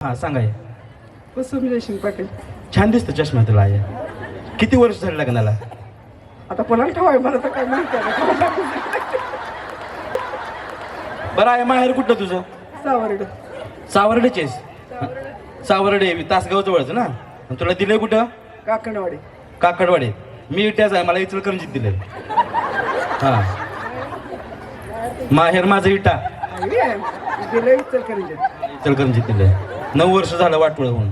हा सांगा पाटील. छान दिसतं चष्मा तुला आहे किती वर्ष झाले लग्नाला? आता कोणाला ठेवाय मला तर काय माहिती बरं आहे माहेर कुठलं तुझं? सावर्ड. सावर्डेचेस सावर्डे. तासगाव जवळच ना. आणि तुला दिलंय कुठं? काकणवाडी. काकडवाडे मी इथेच आहे मला इचलकरंजीत दिलंय. हा. माहेर माझं इटा. गेलं इचलकरंजीत. इचलकरंजीत दिलंय. नऊ वर्ष झालं वाटोळ होऊन.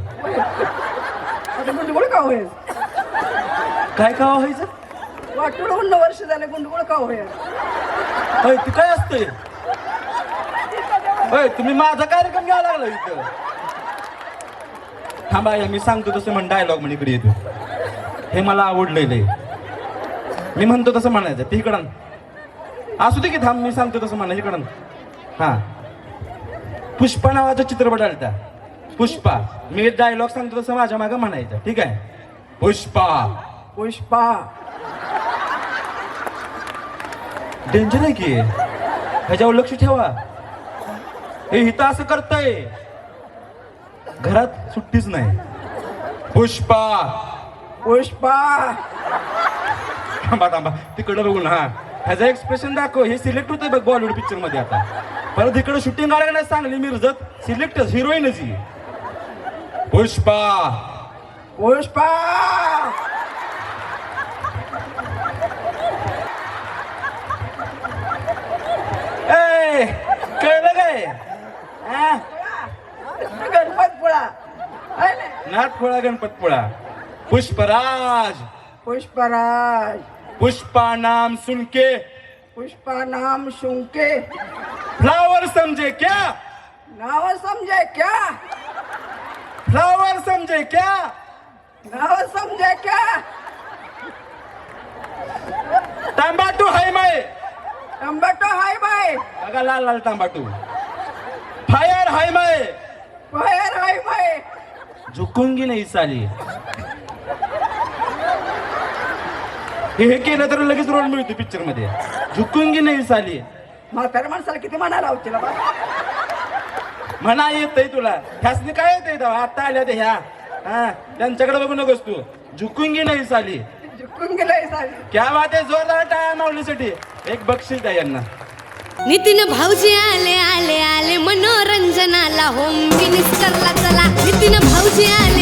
आता गुंडगुळ का होय काय का व्हायचं वाटोळ होऊन वर्ष झाले गुंडगुळ का होय होय ते काय असतंय? होय तुम्ही माझा कार्यक्रम घ्यायला लागला इथं. थांबा या मी सांगतो तसं म्हण डायलॉग म्हणे इकडे येतो हे मला आवडलेलं आहे मी म्हणतो तसं म्हणायचं ते इकडं असू दे की थांब मी सांगतो तसं म्हणा इकडं हा. पुष्पा नावाचा चित्रपट आलता. पुष्पा. मी डायलॉग सांगतो तसं माझ्या मागं म्हणायचं. ठीक आहे? पुष्पा. पुष्पा. डेंजर आहे की? ह्याच्यावर लक्ष ठेवा. हे हिथं असं करताय. घरात सुट्टीच नाही. पुष्पा. पुष्पा. थांबा थांबा. तिकडं बघून हा. ह्याचं एक्सप्रेशन दाखव. हे सिलेक्ट होतंय बघ बॉलिवूड पिक्चरमध्ये आता. परत इकडे शूटिंग नाही सांगली मिरजत? सिलेक्ट हिरोईनच पुष्पा. पुष्पा! ए कळलं काय? गणपतपुळा? नाथपुळा गणपतपुळा पुष्पराज. पुष्पराज. पुष्पा नाम सुनके. पुष्पा नाम शुंके फ्लावर समझे क्या? नाव समजे क्या? फ्लावर समझे क्या? नाव समजे क्या? तांबाटू hi my. Tomato hi bye बघा लाल लाल तांबाटू. Fire hi my. बाहेर हाय बाय झुकूंगी नाही साली हे हे केलं तर लगेच रोल मिळतो पिक्चरमध्ये. झुकूंगी नाही साली. म्हाताऱ्या माणसाला किती म्हणायला लावतील बा म्हणा येतय तुला. ह्यासनी काय येतंय तेव्हा आता आल्या ते ह्या. हा त्यांच्याकडे बघू नकोस तू. झुकूंगी नाही साली. झुकून गेलाय साली. क्या बात आहे जोरदार टाळ्या माऊलीसाठी एक बक्षीस द्या यांना. नितीन भाऊजी आले आले आले मनोरंजनाला होम मिनिस्टरला चला नितीन भाऊजी आले आले आले मनोरंजनाला होम मिनिस्टरला चला. नितीन भाऊजी आले.